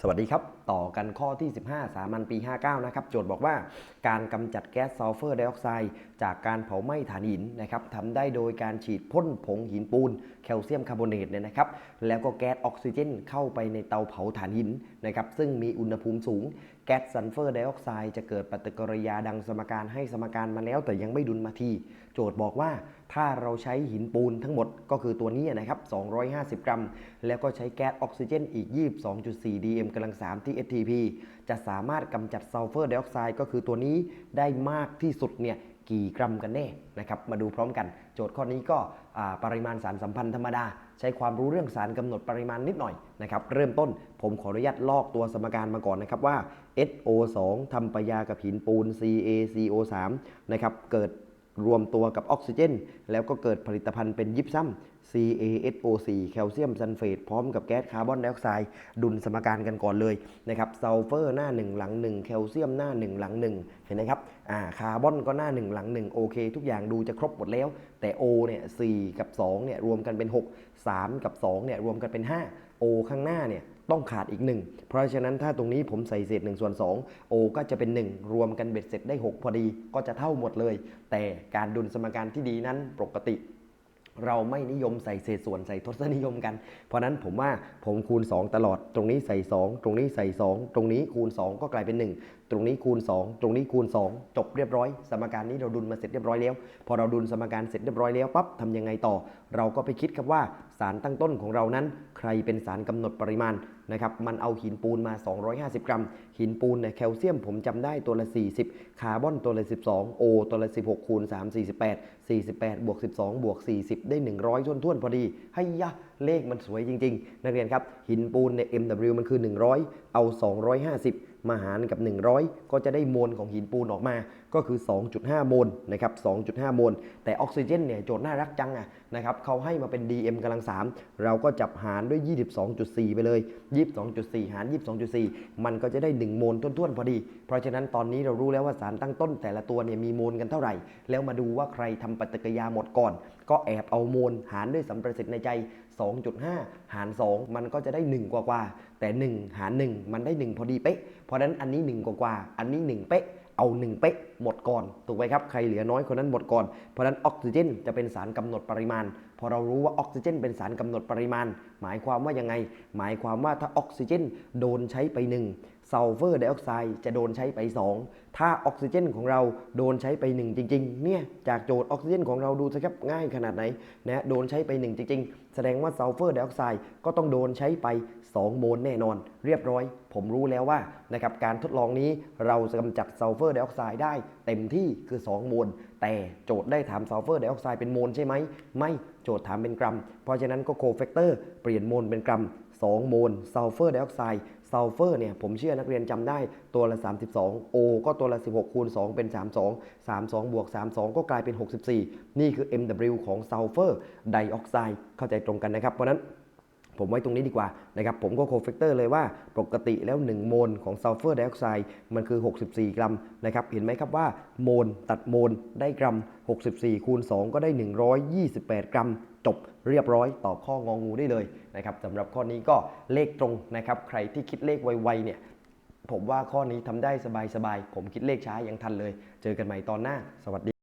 สวัสดีครับ ต่อกันข้อที่ 15 สามัญปี 59 นะครับ โจทย์บอกว่าการกำจัดแก๊สซัลเฟอร์ไดออกไซด์จากการเผาไหม้ถ่านหินนะครับทำได้โดยการฉีดพ่นผงหินปูน แคลเซียมคาร์บอเนตเนี่ยนะครับ แล้วก็แก๊สออกซิเจนเข้าไปในเตาเผาถ่านหินนะครับ ซึ่งมีอุณหภูมิสูง แก๊สซัลเฟอร์ไดออกไซด์จะเกิดปฏิกิริยาดังสมการให้สมการมาแล้วแต่ยังไม่ดุลมาที โจทย์บอกว่า ถ้าเราใช้หินปูนทั้งหมดก็คือตัวนี้นะครับ 250 กรัม แล้วก็ใช้แก๊สออกซิเจนอีก 22.4 dm กำลัง 3 ที่ STP จะสามารถกำจัดซัลเฟอร์ไดออกไซด์ก็คือตัวนี้ได้มากที่สุดเนี่ยกี่กรัมกันแน่นะครับ มาดูพร้อมกัน โจทย์ข้อนี้ก็อ่าปริมาณสารสัมพันธ์ธรรมดา ใช้ความรู้เรื่องสารกำหนดปริมาณนิดหน่อยนะครับ เริ่มต้นผมขออนุญาตลอกตัวสมการมาก่อนนะครับว่า SO2 ทำปฏิกิริยากับหินปูน CaCO3 นะครับ เกิด รวมตัวกับออกซิเจน แล้วก็เกิดผลิตภัณฑ์เป็นยิปซัม CaSO4 แคลเซียมซัลเฟตพร้อมกับแก๊สคาร์บอนไดออกไซด์ดุลสมการกันก่อนเลยนะครับซัลเฟอร์หน้า 1 หลัง 1 แคลเซียมหน้า 1 หลัง 1 เห็นไหมครับอ่าคาร์บอนก็หน้า 1 หลัง 1 โอเค ทุกอย่างดูจะครบหมดแล้ว แต่ O เนี่ย4กับ2เนี่ยรวมกันเป็น 6 3 กับ 2เนี่ยรวมกันเป็น 5 O ข้างหน้าเนี่ยต้องขาดอีก 1 เพราะฉะนั้นถ้าตรงนี้ผมใส่เศษ1ส่วน2 O ก็จะเป็น 1 รวมกันเบ็ดเสร็จได้ 6 พอดีก็จะเท่าหมดเลย แต่การดุลสมการที่ดีนั้นปกติ เราไม่นิยมใส่เศษส่วนใส่ทศนิยมกัน เพราะนั้นผมว่าผมคูณ 2 ตลอด ตรงนี้ใส่ 2 ตรงนี้ใส่ 2 ตรงนี้คูณ 2 ก็กลายเป็น 1 ตรงนี้คูณ 2 ตรงนี้คูณ 2 จบเรียบร้อย สมการนี้เราดุลมาเสร็จเรียบร้อยแล้ว พอเราดุลสมการเสร็จเรียบร้อยแล้วปั๊บทำยังไงต่อ เราก็ไปคิดครับว่าสารตั้งต้นของเรานั้น ใครเป็นสารกำหนดปริมาณนะครับมันเอาหินปูนมา 250 กรัม หินปูนเนี่ยแคลเซียมผมจำได้ตัวละ 40 คาร์บอนตัวละ 12 โอตัวละ 16 คูณ 3 48 48 บวก 12 บวก 40 ได้ 100ท้วนๆพอดีให้ยะเลขมันสวยจริง ๆ นักเรียนครับ หินปูนเนี่ย MW มันคือ 100 เอา 250 มาหารกับ 100 ก็จะได้มวลของหินปูนออกมา ก็คือ 2.5โมลนะครับ 2.5โมลแต่ออกซิเจนเนี่ยโจทย์น่ารักจังอะนะครับเขาให้มาเป็น DM กำลัง 3 เราก็จับหารด้วย 22.4 ไปเลย 22.4 หาร 22.4 มันก็จะได้ 1 โมลท้วนๆ พอดี เพราะฉะนั้นตอนนี้เรารู้แล้วว่าสารตั้งต้นแต่ละตัวเนี่ยมีโมลกันเท่าไหร่ แล้วมาดูว่าใครทำปฏิกิริยาหมดก่อนก็แอบเอาโมลหารด้วยสัมประสิทธิ์ในใจ 2.5 หาร 2 มันก็จะได้ 1 กว่ากว่าแต่ 1 หาร 1 มันได้ 1 พอดีเป๊ะ เพราะนั้นอันนี้ 1 กว่ากว่าอันนี้ 1 เป๊ะเอา 1 เป๊ะหมดก่อนถูกไหมครับ ใครเหลือน้อยคนนั้นหมดก่อน เพราะนั้นออกซิเจนจะเป็นสารกำหนดปริมาณ พอเรารู้ว่าออกซิเจนเป็นสารกำหนดปริมาณ หมายความว่ายังไง หมายความว่าถ้าออกซิเจนโดนใช้ไป 1 ซัลเฟอร์ไดออกไซด์จะโดนใช้ไป 2 ถ้าออกซิเจนของเราโดนใช้ไป 1 จริง ๆ เนี่ย จากโจทย์ออกซิเจนของเราดูสิครับง่ายขนาดไหนนะโดนใช้ไป 1 จริง ๆ แสดงว่าซัลเฟอร์ไดออกไซด์ก็ต้องโดนใช้ไป 2 โมลแน่นอน เรียบร้อย ผมรู้แล้วว่านะครับการทดลองนี้เราจะกำจัดซัลเฟอร์ไดออกไซด์ได้ เต็มที่คือ 2 โมลแต่โจทย์ได้ถามซัลเฟอร์ไดออกไซด์เป็นโมลใช่ไหมไม่โจทย์ถามเป็นกรัม เพราะฉะนั้นก็โคแฟกเตอร์เปลี่ยนโมลเป็นกรัม2 โมลซัลเฟอร์ไดออกไซด์ ซัลเฟอร์เนี่ยผมเชื่อนักเรียนจำได้ตัวละ 32 O ก็ตัวละ 16 คูณ 2 เป็น 32 32 บวก 32 ก็กลายเป็น 64 นี่คือ MW ของซัลเฟอร์ไดออกไซด์เข้าใจตรงกันนะครับ เพราะนั้น ผมไว้ตรงนี้ดีกว่านะครับผมก็โคเฟกเตอร์เลยว่าปกติแล้ว 1 โมลของซัลเฟอร์ไดออกไซด์มันคือ 64 กรัมนะครับเห็นไหมครับว่าโมลตัดโมลได้กรัม 64 คูณ 2 ก็ได้ 128 กรัม จบเรียบร้อยตอบข้ององูได้เลยนะครับสำหรับข้อนี้ก็เลขตรงนะครับใครที่คิดเลขไวๆเนี่ยผมว่าข้อนี้ทำได้สบายๆผมคิดเลขช้ายังทันเลย เจอกันใหม่ตอนหน้า สวัสดี